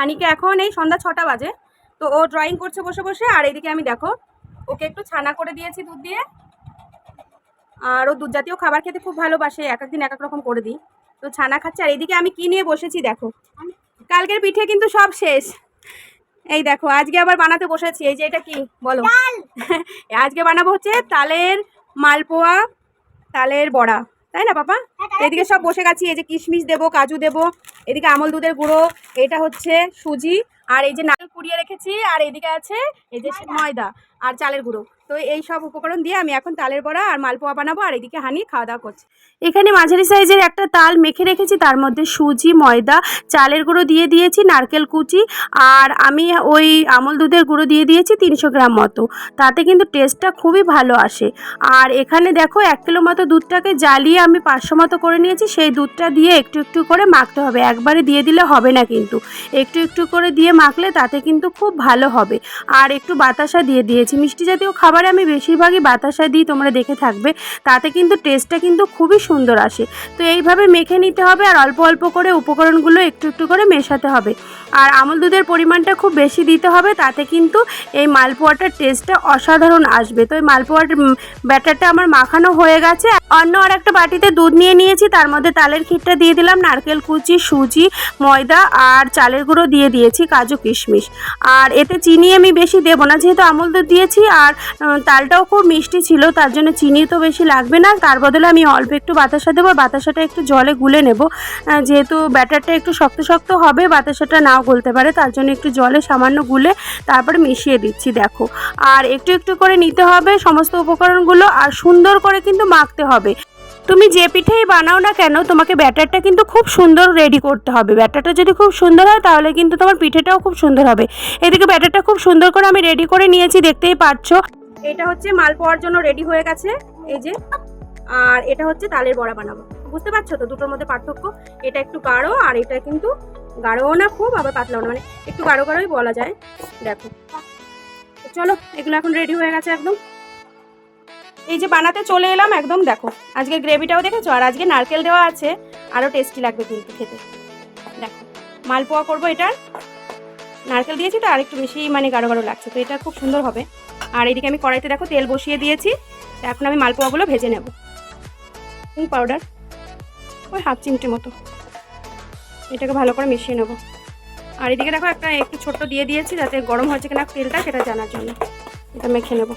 হানিকে এখন এই সন্ধ্যা ছটা বাজে। তো ও ড্রয়িং করছে বসে বসে আর এইদিকে আমি দেখো ওকে একটু ছানা করে দিয়েছি দুধ দিয়ে। আর ও দুধ জাতীয় খাবার খেতে খুব ভালোবাসে এক একদিন এক এক রকম করে দিই। তো ছানা খাচ্ছে আর এইদিকে আমি কি নিয়ে বসেছি দেখো। কালকের পিঠে কিন্তু সব শেষ। এই দেখো আজকে আবার বানাতে বসেছি। এই যে এটা কি? বলো। আজকে বানাবো হচ্ছে তালের মালপোয়া তালের বড়া। তাই না বাবা এদিকে সব বসে গেছি এই যে কিশমিশ দেবো কাজু দেবো এদিকে আমল দুধের গুঁড়ো এটা হচ্ছে সুজি আর এই যে কুড়িয়ে রেখেছি আর এদিকে আছে এই যে ময়দা। আর চালের গুঁড়ো। তো এই সব উপকরণ দিয়ে আমি এখন তালের বড়া আর মালপোয়া বানাবো আর এদিকে হানি খাওয়া দাওয়া করছি। এখানে মাঝারি সাইজের একটা তাল মেখে রেখেছি তার মধ্যে সুজি ময়দা চালের গুঁড়ো দিয়ে দিয়েছি নারকেল কুচি আর আমি ওই আমল দুধের গুঁড়ো দিয়ে দিয়েছি তিনশো গ্রাম মতো। তাতে কিন্তু টেস্টটা খুবই ভালো আসে। আর এখানে দেখো এক কিলো মতো দুধটাকে জ্বালিয়ে আমি পাঁচশো মতো করে নিয়েছি সেই দুধটা দিয়ে একটু একটু করে মাখতে হবে। একবারে দিয়ে দিলে হবে না কিন্তু। একটু একটু করে দিয়ে মাখলে তাতে কিন্তু খুব ভালো হবে। আর একটু বাতাসা দিয়ে দিয়েছি। মিষ্টি জাতীয় খাবারে আমি বেশিরভাগই বাতাসা দিই, তোমরা দেখে থাকবে। তাতে কিন্তু টেস্টটা কিন্তু খুবই সুন্দর আসে। তো এইভাবে মেখে নিতে হবে আর অল্প অল্প করে উপকরণগুলো একটু একটু করে মেশাতে হবে। আর আমল দুধের পরিমাণটা খুব বেশি দিতে হবে, তাতে কিন্তু এই মালপোয়াটার টেস্টটা অসাধারণ আসবে। তো এই মালপোয়ার ব্যাটারটা আমার মাখানো হয়ে গেছে। অন্য আর একটা বাটিতে দুধ নিয়ে নিয়েছি, তার মধ্যে তালের ক্ষীরটা দিয়ে দিলাম, নারকেল কুচি, সুজি, ময়দা আর চালের গুঁড়ো দিয়ে দিয়েছি, কাজু কিশমিশ। আর এতে চিনি আমি বেশি দেবো না, যেহেতু আমল দুধ দিয়েছি আর তালটাও খুব মিষ্টি ছিল, তার জন্য চিনি তো বেশি লাগবে না। তার বদলে আমি অল্প একটু বাতাসা দেবো, বাতাসাটা একটু জলে গুলে নেব। যেহেতু ব্যাটারটা একটু শক্ত শক্ত হবে, বাতাসাটা নাও গলতে পারে। তার জন্য একটু জলে সামান্য গুলে তারপরে মিশিয়ে দিচ্ছি, দেখো। আর একটু একটু করে নিতে হবে সমস্ত উপকরণগুলো আর সুন্দর করে কিন্তু মাখতে হবে। তুমি যে পিঠেই বানাও না কেন, তোমাকে ব্যাটারটা কিন্তু খুব সুন্দর রেডি করতে হবে। ব্যাটারটা যদি খুব সুন্দর হয়, তাহলে কিন্তু তোমার পিঠেটাও খুব সুন্দর হবে। এদিকে ব্যাটারটা খুব সুন্দর করে আমি রেডি করে নিয়েছি, দেখতেই পাচ্ছ। এটা হচ্ছে মাল পাওয়ার জন্য রেডি হয়ে গেছে, এই যে। আর এটা হচ্ছে তালের বড়া বানাবো। বুঝতে পারছ তো দুটোর মধ্যে পার্থক্য? এটা একটু গাঢ় আর এটা কিন্তু গাঢ়ও না খুব, আবার পাতলাও না। মানে একটু গাঢ় গাঢ়ই বলা যায়। দেখো। চলো, এগুলো এখন রেডি হয়ে গেছে একদম। এই যে বানাতে চলে এলাম একদম, দেখো। আজকে গ্রেভিটাও দেখেছ? আর আজকে নারকেল দেওয়া আছে। আরও টেস্টি লাগবে কিন্তু খেতে। দেখো, মালপোয়া করব এটার। নারকেল দিয়েছি তো আর একটু বেশি মানে গাঢ় গাঢ় লাগছে। তো এটা খুব সুন্দর হবে। আর এদিকে আমি কড়াইতে দেখো তেল বসিয়ে দিয়েছি। এখন আমি মালপোয়াগুলো ভেজে নেব। পাউডার ওই হাফ চিমটি মতো। এটাকে ভালো করে মিশিয়ে নেব। আর এদিকে দেখো একটা একটু ছোট্ট দিয়ে দিয়েছি যাতে গরম হয়েছে কিনা তেলটা, সেটা জানার জন্য। এটা মেখে নেব।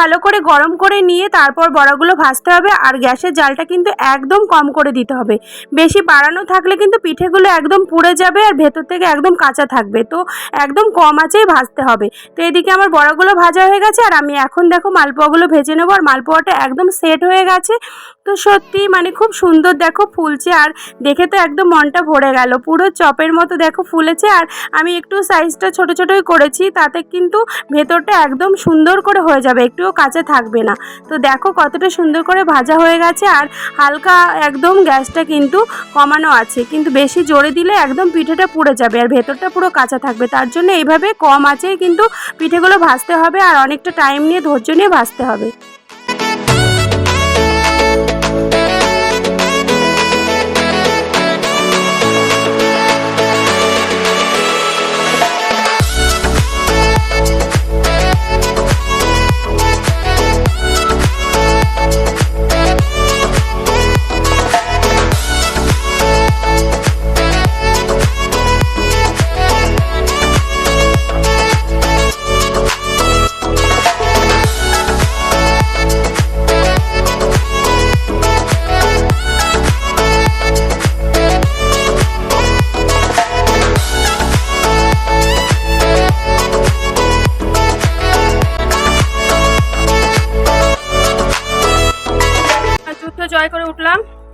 ভালো করে গরম করে নিয়ে তারপর বড়াগুলো ভাজতে হবে আর গ্যাসের জালটা কিন্তু একদম কম করে দিতে হবে। বেশি বাড়ানো থাকলে কিন্তু পিঠেগুলো একদম পুড়ে যাবে আর ভেতর থেকে একদম কাঁচা থাকবে। তো একদম কম আঁচেই ভাজতে হবে। তো এদিকে আমার বড়াগুলো ভাজা হয়ে গেছে আর আমি এখন দেখো মালপোয়াগুলো ভেজে নেব আর মালপোয়াটা একদম সেট হয়ে গেছে। তো সত্যি মানে খুব সুন্দর দেখো ফুলছে আর দেখে তো একদম মনটা ভরে গেল। পুরো চপের মতো দেখো ফুলেছে আর আমি একটু সাইজটা ছোট ছোটই করেছি, তাতে কিন্তু ভেতরটা একদম সুন্দর করে হয়ে যাবে। একটুও কাঁচা থাকবে না। তো দেখো কতটা সুন্দর করে ভাজা হয়ে গেছে আর হালকা একদম গ্যাসটা কিন্তু কমানো আছে। কিন্তু বেশি জোরে দিলে একদম পিঠেটা পুড়ে যাবে আর ভেতরটা পুরো কাঁচা থাকবে। তার জন্য এইভাবে কম আছেই কিন্তু পিঠেগুলো ভাজতে হবে আর অনেকটা টাইম নিয়ে ধৈর্য নিয়ে ভাজতে হবে।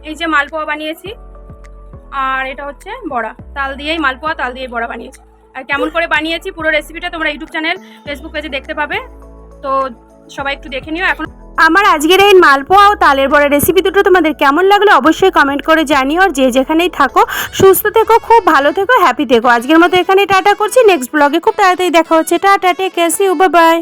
এই যে মালপোয়া বানিয়েছি, আর এটা হচ্ছে বড়া। তাল দিয়েই মালপোয়া, তাল দিয়েই বড়া বানিয়েছি। আর কেমন করে বানিয়েছি পুরো রেসিপিটা তোমরা ইউটিউব চ্যানেল ফেসবুক পেজে দেখতে পাবে। তো সবাই একটু দেখে নিও এখন। আমার আজকের এই মালপোয়া ও তালের বড়া রেসিপি দুটো তোমাদের কেমন লাগল অবশ্যই কমেন্ট করে জানিও। আর যে যেখানেই থাকো, সুস্থ থেকো, খুব ভালো থেকো হ্যাপি থেকো। আজকের মতো এখানে টাটা করছি। নেক্সট ব্লগে খুব তাড়াতাড়ি দেখা হচ্ছে। Tata take care see bye